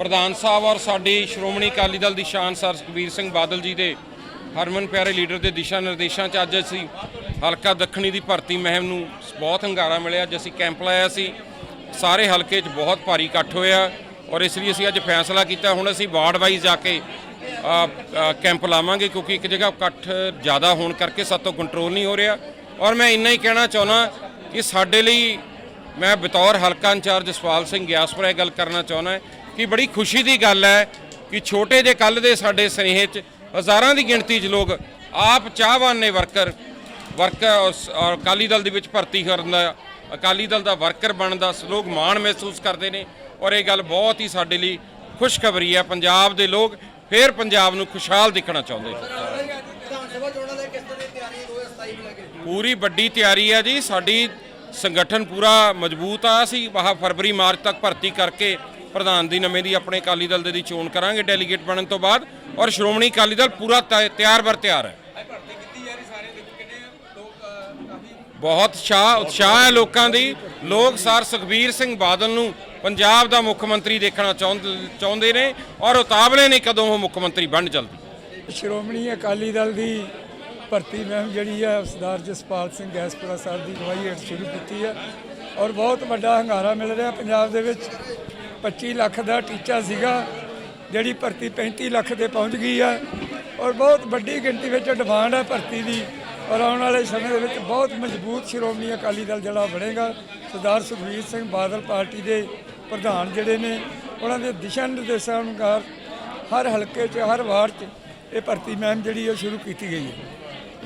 ਪ੍ਰਧਾਨ ਸਾਹਿਬ ਔਰ ਸਾਡੀ ਸ਼੍ਰੋਮਣੀ ਅਕਾਲੀ ਦਲ ਦੀ ਸ਼ਾਨ ਸਰ ਸੁਖਬੀਰ ਸਿੰਘ ਬਾਦਲ ਜੀ ਦੇ, ਹਰਮਨ ਪਿਆਰੇ ਲੀਡਰ ਦੇ ਦਿਸ਼ਾ ਨਿਰਦੇਸ਼ਾਂ 'ਚ ਅੱਜ ਅਸੀਂ ਹਲਕਾ ਦੱਖਣੀ ਦੀ ਭਰਤੀ ਮਹਿਮ ਨੂੰ ਬਹੁਤ ਹੰਗਾਰਾ ਮਿਲਿਆ, ਅੱਜ ਅਸੀਂ ਕੈਂਪ ਲਾਇਆ ਸੀ। ਸਾਰੇ ਹਲਕੇ 'ਚ ਬਹੁਤ ਭਾਰੀ ਇਕੱਠ ਹੋਇਆ ਔਰ ਇਸ ਲਈ ਅਸੀਂ ਅੱਜ ਫੈਸਲਾ ਕੀਤਾ, ਹੁਣ ਅਸੀਂ ਵਾਰਡ ਵਾਈਜ਼ ਜਾ ਕੇ ਕੈਂਪ ਲਾਵਾਂਗੇ ਕਿਉਂਕਿ ਇੱਕ ਜਗ੍ਹਾ ਇਕੱਠ ਜ਼ਿਆਦਾ ਹੋਣ ਕਰਕੇ ਸਾਤੋਂ ਕੰਟਰੋਲ ਨਹੀਂ ਹੋ ਰਿਹਾ। ਔਰ ਮੈਂ ਇੰਨਾ ਹੀ ਕਹਿਣਾ ਚਾਹੁੰਦਾ ਕਿ ਸਾਡੇ ਲਈ ਮੈਂ ਬਤੌਰ ਹਲਕਾ ਇੰਚਾਰਜ ਜਸਪਾਲ ਸਿੰਘ ਗਿਆਸਪੁਰਾ ਇਹ ਗੱਲ ਕਰਨਾ ਚਾਹੁੰਦਾ ਕਿ ਬੜੀ ਖੁਸ਼ੀ ਦੀ ਗੱਲ ਹੈ ਕਿ ਛੋਟੇ ਜਿਹੇ ਕੱਲ ਦੇ ਸਾਡੇ ਸਨੇਹ 'ਚ ਹਜ਼ਾਰਾਂ ਦੀ ਗਿਣਤੀ 'ਚ ਲੋਕ ਆਪ ਚਾਹਵਾਨ ਨੇ ਵਰਕਰ ਵਰਕ ਔਰ ਅਕਾਲੀ ਦਲ ਦੇ ਵਿੱਚ ਭਰਤੀ ਕਰਨ ਦਾ ਅਕਾਲੀ ਦਲ ਦਾ ਵਰਕਰ ਬਣਨ ਦਾ ਲੋਕ ਮਾਣ ਮਹਿਸੂਸ ਕਰਦੇ ਨੇ ਔਰ ਇਹ ਗੱਲ ਬਹੁਤ ਹੀ ਸਾਡੇ ਲਈ ਖੁਸ਼ਖਬਰੀ ਹੈ। ਪੰਜਾਬ ਦੇ ਲੋਕ ਫੇਰ ਪੰਜਾਬ ਨੂੰ ਖੁਸ਼ਹਾਲ ਦੇਖਣਾ ਚਾਹੁੰਦੇ ਨੇ। ਵਿਧਾਨ ਸਭਾ ਚੋਣਾਂ ਲਈ ਕਿਸ ਤਰ੍ਹਾਂ ਦੀ ਤਿਆਰੀ 2027 ਨੂੰ ਲੈ ਕੇ। ਪੂਰੀ ਵੱਡੀ ਤਿਆਰੀ ਹੈ ਜੀ। ਸਾਡੀ ਸੰਗਠਨ ਪੂਰਾ ਮਜ਼ਬੂਤ ਆ। ਅਸੀਂ ਆਹ ਫਰਵਰੀ ਮਾਰਚ ਤੱਕ ਭਰਤੀ ਕਰਕੇ ਪ੍ਰਧਾਨ ਦੀ ਨਵੇਂ ਦੀ ਆਪਣੇ ਅਕਾਲੀ ਦਲ ਦੇ ਦੀ ਚੋਣ ਕਰਾਂਗੇ ਡੈਲੀਗੇਟ ਬਣਨ ਤੋਂ ਬਾਅਦ ਔਰ ਸ਼੍ਰੋਮਣੀ ਅਕਾਲੀ ਦਲ ਪੂਰਾ ਤਿਆ- ਤਿਆਰ ਬਰ ਤਿਆਰ ਹੈ। ਬਹੁਤ ਉਤਸ਼ਾਹ ਉਤਸ਼ਾਹ ਹੈ ਲੋਕਾਂ ਦੀ। ਲੋਕ ਸਰ ਸੁਖਬੀਰ ਸਿੰਘ ਬਾਦਲ ਨੂੰ ਪੰਜਾਬ ਦਾ ਮੁੱਖ ਮੰਤਰੀ ਦੇਖਣਾ ਚਾਹੁੰਦੇ ਚਾਹੁੰਦੇ ਨੇ ਔਰ ਉਤਾਵਲੇ ਨੇ ਕਦੋਂ ਉਹ ਮੁੱਖ ਮੰਤਰੀ ਬਣ ਜਲਦੀ। ਸ਼੍ਰੋਮਣੀ ਅਕਾਲੀ ਦਲ ਦੀ ਭਰਤੀ ਮੁਹਿੰਮ ਜਿਹੜੀ ਹੈ ਸਰਦਾਰ ਜਸਪਾਲ ਸਿੰਘ ਗੈਸਪੁਰਾ ਸਾਹਿਬ ਦੀ ਅਗਵਾਈ ਹੇਠ ਸ਼ੁਰੂ ਕੀਤੀ ਹੈ ਔਰ ਬਹੁਤ ਵੱਡਾ ਹੰਗਾਰਾ ਮਿਲ ਰਿਹਾ ਪੰਜਾਬ ਦੇ ਵਿੱਚ। 25 ਲੱਖ ਦਾ ਟੀਚਾ ਸੀਗਾ, ਜਿਹੜੀ ਭਰਤੀ 35 ਲੱਖ ਤੇ ਪਹੁੰਚ ਗਈ ਆ। ਔਰ ਬਹੁਤ ਵੱਡੀ ਗਿਣਤੀ ਵਿੱਚ ਡਿਮਾਂਡ ਹੈ ਭਰਤੀ ਦੀ। ਔਰ ਆਉਣ ਵਾਲੇ ਸਮੇਂ ਦੇ ਵਿੱਚ ਬਹੁਤ ਮਜ਼ਬੂਤ ਸ਼੍ਰੋਮਣੀ ਅਕਾਲੀ ਦਲ ਜਿਹੜਾ ਬਣੇਗਾ। ਸਰਦਾਰ ਸੁਖਬੀਰ ਸਿੰਘ ਬਾਦਲ ਪਾਰਟੀ ਦੇ ਪ੍ਰਧਾਨ ਜਿਹੜੇ ਨੇ, ਉਹਨਾਂ ਦੇ ਦਿਸ਼ਾ ਨਿਰਦੇਸ਼ਾਂ ਅਨੁਸਾਰ ਹਰ ਹਲਕੇ 'ਚ, ਹਰ ਵਾਰਡ 'ਚ ਇਹ ਭਰਤੀ ਮੁਹਿੰਮ ਜਿਹੜੀ ਹੈ ਸ਼ੁਰੂ ਕੀਤੀ ਗਈ ਹੈ।